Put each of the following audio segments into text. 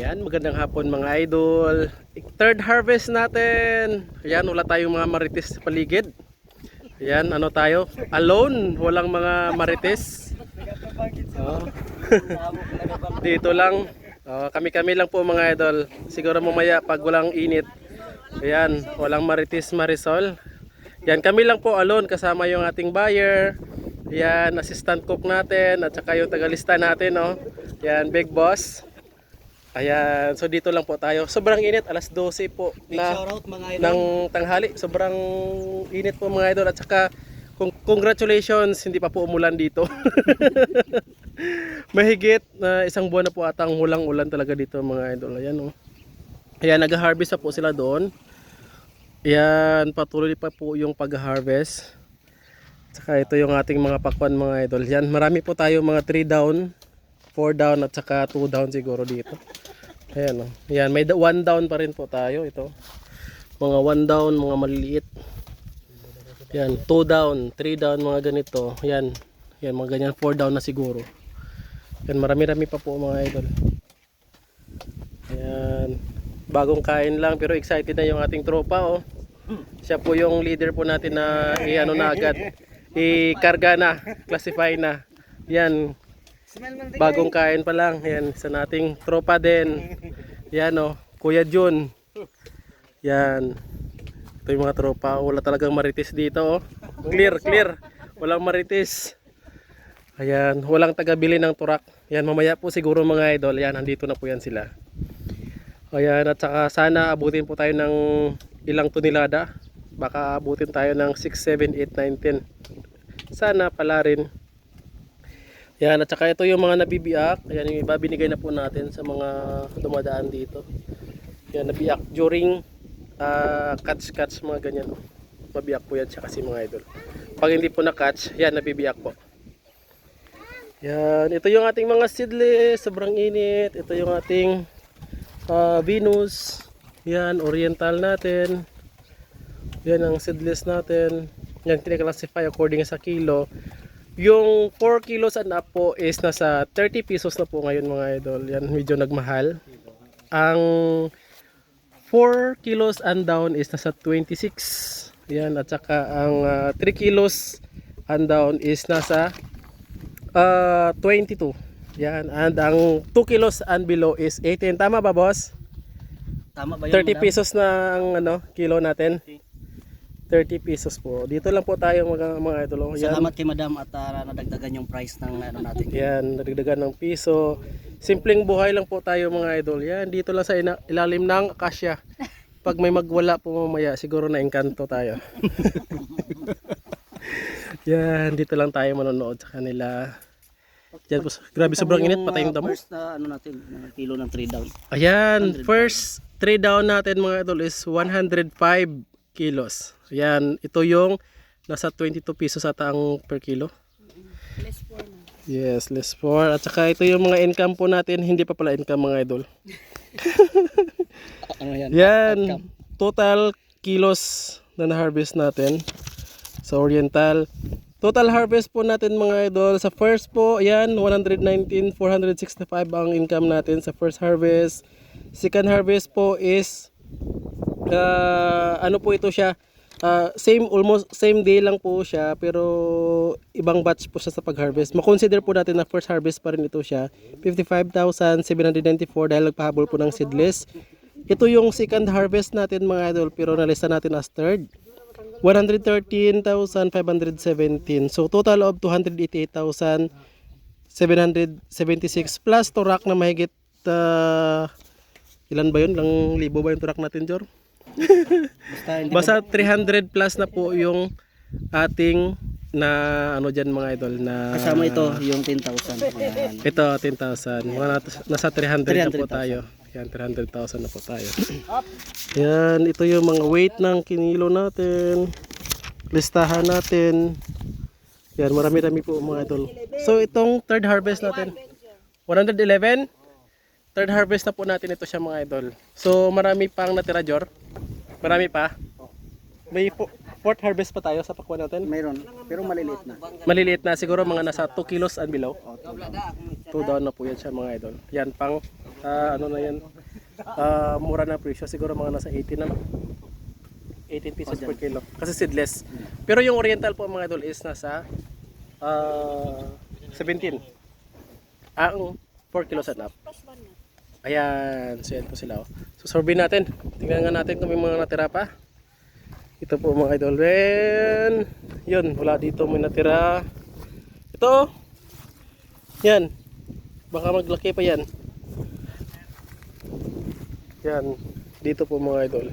Ayan, magandang hapon mga idol. Third harvest natin. Ayan, wala tayong mga marites sa paligid. Ayan, ano tayo? Alone, walang mga marites. Oh. Dito lang. Oh, kami-kami lang po mga idol. Siguro mamaya pag walang init. Ayan, walang marites marisol. Yan, kami lang po alone kasama yung ating buyer. Yan, assistant cook natin at saka yung tagalista natin, no. Yan, big boss. Ayan, so dito lang po tayo. Sobrang init, alas 12 po na Shoutout mga idol. ng tanghali. Sobrang init po mga idol at saka kung congratulations, hindi pa po umulan dito. Mahigit na isang buwan na po atang walang ulan talaga dito mga idol. Ayan oh. Ayan, nag-harvest na po sila doon. Ayan, patuloy pa po yung pag-harvest. Saka ito yung ating mga pakwan mga idol. Yan, marami po tayo mga 3 down, 4 down at saka 2 down siguro dito. Ayan oh. Ayan, may 1 down pa rin po tayo ito. Mga 1 down, mga maliliit. Yan, 2 down, 3 down, mga ganito. Yan, yan mga ganyan, 4 down na siguro. Yan, marami-rami pa po mga idol. Ayan, bagong kain lang pero excited na yung ating tropa oh. Siya po yung leader po natin na i-ano na agad. I-karga na, classify na. Yan, bagong kain pa lang. Yan, sa nating tropa din. Yan oh, Kuya Jun. Yan. Ito yung mga tropa. Wala talagang marites dito oh. Clear, clear. Walang marites. Ayan, walang tagabili ng turak. Yan, mamaya po siguro mga idol. Yan, nandito na po yan sila. Ayan, at saka sana abutin po tayo ng ilang tonelada. Baka abutin tayo ng 6, 7, 8, 9, 10. Sana pala rin. Yan, at saka ito yung mga nabibiyak. Ayan, yung iba binigay na po natin sa mga dumadaan dito. Yan, nabiyak during uh, catch-catch, mga ganyan. Mabiyak po yan siya kasi mga idol. Pag hindi po na-catch, yan, nabibiyak po. Yan, ito yung ating mga seedless, sobrang init. Ito yung ating ah, Venus. Yan, oriental natin. Yan ang seedless natin. Yan, tinaklasify according sa kilo. Yung 4 kilos and up po is nasa 30 pesos na po ngayon mga idol. Yan, medyo nagmahal. Ang 4 kilos and down is nasa 26. Yan, at saka ang ah, 3 kilos and down is nasa ah, 22. Yan, and ang 2 kilos and below is 18. Tama ba, boss? Tama ba 30 yun? madam? pesos na ang ano, kilo natin. 30 pesos po. Dito lang po tayo mga, mga idol. oh. Yan, Salamat kay madam at ah, nadagdagan yung price ng ano natin. yan, nadagdagan ng piso. Simpleng buhay lang po tayo mga idol. Yan, dito lang sa ina- ilalim ng akasya. Pag may magwala po mamaya, siguro na engkanto tayo. yan, dito lang tayo manonood sa kanila. Yan po, grabe sobrang init, patay yung ah, damo. First na ano natin, na kilo ng 3 down. Ayan, first 3 down natin mga idol is 105 kilos. Ayan, ito yung nasa 22 pesos ata ang per kilo. Yes, less 4. At saka ito yung mga income po natin, hindi pa pala income mga idol. Ano yan? Yan, total kilos na na-harvest natin sa Oriental. Total harvest po natin mga idol. Sa first po, yan, 119, 465 ang income natin sa first harvest. Second harvest po is, ah, ano po ito siya, Ah, same, almost same day lang po siya, pero ibang batch po siya sa pag-harvest. Makonsider po natin na first harvest pa rin ito siya. 55,794 dahil nagpahabol po ng seedless. Ito yung second harvest natin mga idol, pero nalista natin as third. 113,517. So total of 288,776 plus turak na mahigit uh, ilan ba yun? Lang libo ba yung turak natin, Jor? Basta hindi Basta 300 plus na po yung ating na ano diyan mga idol na kasama ito yung 10,000. Ayan. ito 10,000 mga nasa 300 na po 300,000. tayo. Yan 300,000 na po tayo. Yan ito yung mga weight ng kinilo natin. Listahan natin. Yan marami-rami po mga idol. So itong third harvest natin. 111 third harvest na po natin ito siya mga idol so marami pang natira Jor marami pa may po fourth harvest pa tayo sa pakwan natin. Mayroon, pero maliliit na. Maliliit na siguro mga nasa 2 kilos and below. 2 down na po yan siya mga idol. Yan pang ah, ano na yan. Ah, mura na presyo siguro mga nasa 18 na. no? 18 pesos per kilo. Kasi seedless. Pero yung oriental po mga idol is nasa ah, 17. Ah, ang 4 kilos and up. Ayan, so yan po sila. Oh. So survey natin. Tingnan nga natin kung may mga natira pa. Ito po mga idol. Then, yun, wala dito may natira. Ito. Yan. Baka maglaki pa yan. Yan. Dito po mga idol.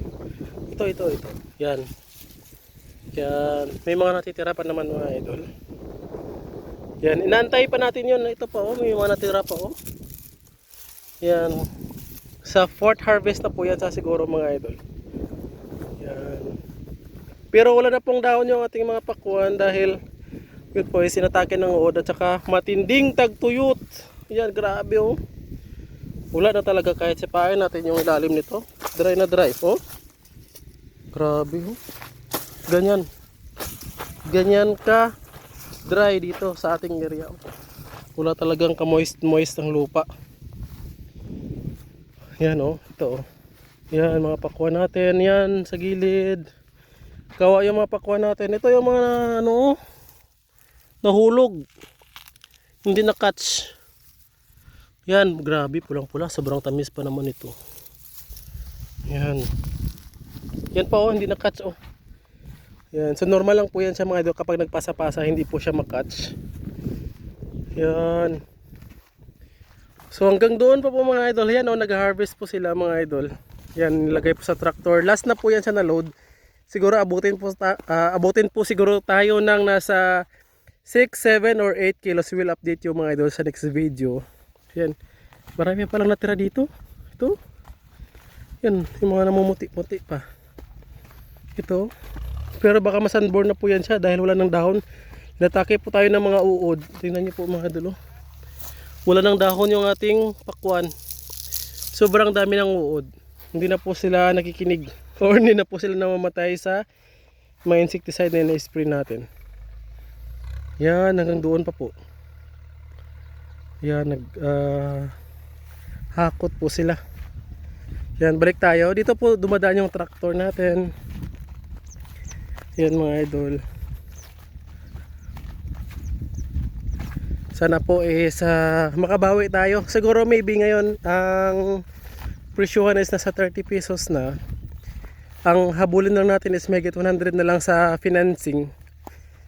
Ito, ito, ito. Yan. Yan. May mga natitira pa naman mga idol. Yan. Inaantay pa natin yun. Ito pa oh. May mga natira pa oh. Yan. Sa fourth harvest na po yan sa siguro mga idol. Yan. Pero wala na pong dahon yung ating mga pakuan dahil yun po ay sinatake ng uod at saka matinding tagtuyot. Yan, grabe oh. Wala na talaga kahit sipain natin yung ilalim nito. Dry na dry. Oh. Grabe oh. Ganyan. Ganyan ka dry dito sa ating area. oh. Wala talagang kamoist-moist ang lupa. Yan oh, ito oh. Yan mga pakuan natin, yan sa gilid. Kawa yung mga pakuan natin. Ito yung mga ano nahulog. Hindi na catch. Yan, grabe, pulang-pula. Sobrang tamis pa naman ito. Yan. Yan pa oh, hindi na catch oh. Yan, so normal lang po yan sa mga idol kapag nagpasa-pasa, hindi po siya makatch. Yan. So hanggang doon pa po mga idol, yan oh, nag-harvest po sila mga idol. Yan, nilagay po sa tractor. Last na po yan siya na load. Siguro abutin po, ah, abutin po siguro tayo ng nasa 6, 7 or 8 kilos. We will update you mga idol sa next video. Yan. Marami pa lang natira dito. Ito. Yan, yung mga namumuti-muti pa. Ito. Pero baka masanborn na po yan siya dahil wala ng dahon. Natake po tayo ng mga uod. Tingnan niyo po mga idol. Wala ng dahon yung ating pakwan. Sobrang dami ng uod. Hindi na po sila nakikinig. Or hindi na po sila namamatay sa mga insecticide na na-spray natin. Yan, hanggang doon pa po. Yan, nag ah, hakot po sila. Yan, balik tayo. Dito po dumadaan yung tractor natin. Yan mga idol. Sana po is ah, makabawi tayo. Siguro maybe ngayon ang presyuhan is nasa 30 pesos na. Ang habulin lang natin is megit 100 na lang sa financing.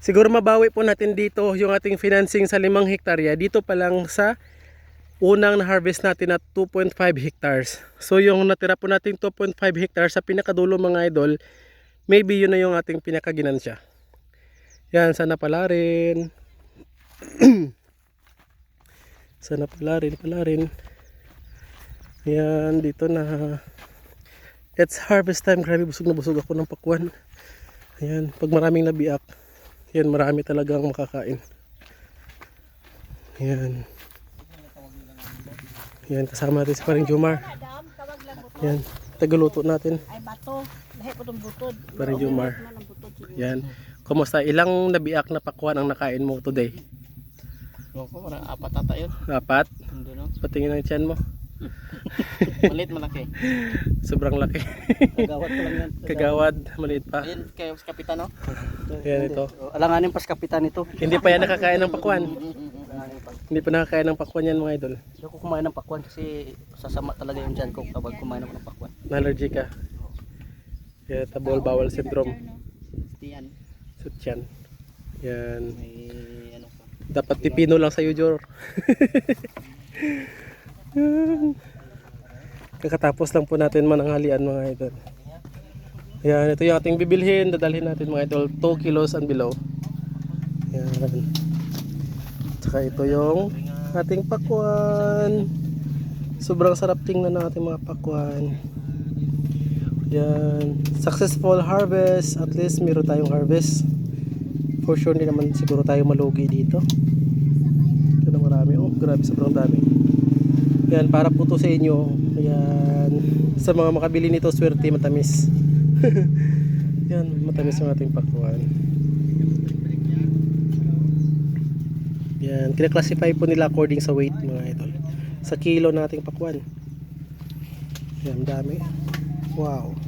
Siguro mabawi po natin dito yung ating financing sa 5 hektarya. Dito pa lang sa unang na-harvest natin na 2.5 hectares. So yung natira po natin 2.5 hectares sa pinakadulo mga idol, maybe yun na yung ating pinakaginansya. Yan, sana pala rin. sana pala rin, pala rin. Yan, dito na. It's harvest time. Grabe, busog na busog ako ng pakwan. Ayan, pag maraming nabiak, yan, marami talagang makakain. Yan. Yan, kasama natin si Paring Jumar. Yan, tagaluto natin. Ay bato. Lahi po butod. Paring Jumar. Yan. Kumusta? Ilang nabiak na pakwan ang nakain mo today? Loko, parang apat ata yun. Apat? Hindi no? Patingin ng tiyan mo. Maliit malaki. Sobrang laki. Kagawat ko lang yan. Kagawad, maliit pa. Ayun, kayo sa kapitan no? Yan ito. Oh, Alanganin pa sa kapitan ito. Hindi pa yan nakakain ng pakwan. Hindi pa nakakain ng pakwan yan mga idol. Hindi ako kumain ng pakwan kasi sasama talaga yung dyan ko kapag kumain ako ng pakwan. Na-allergy ka. Kaya tabol bawal syndrome. Yan. Sa tiyan. Yan. May pa. Dapat pipino lang sa'yo, Jor. Kakatapos lang po natin mananghalian mga idol. Yan, ito yung ating bibilhin. Dadalhin natin mga idol 2 kilos and below. Yan. Tsaka ito yung ating pakwan. Sobrang sarap tingnan ng ating mga pakwan. Yan. Successful harvest. At least meron tayong harvest for sure hindi naman siguro tayo malugi dito. Ito na marami. Oh grabe sobrang dami. Yan para po to sa inyo. Yan. Sa mga makabili nito swerte matamis. Yan matamis yung ating pakuan yan kinaklasify po nila according sa weight mga idol. Sa kilo nating pakuan yan dami. Wow.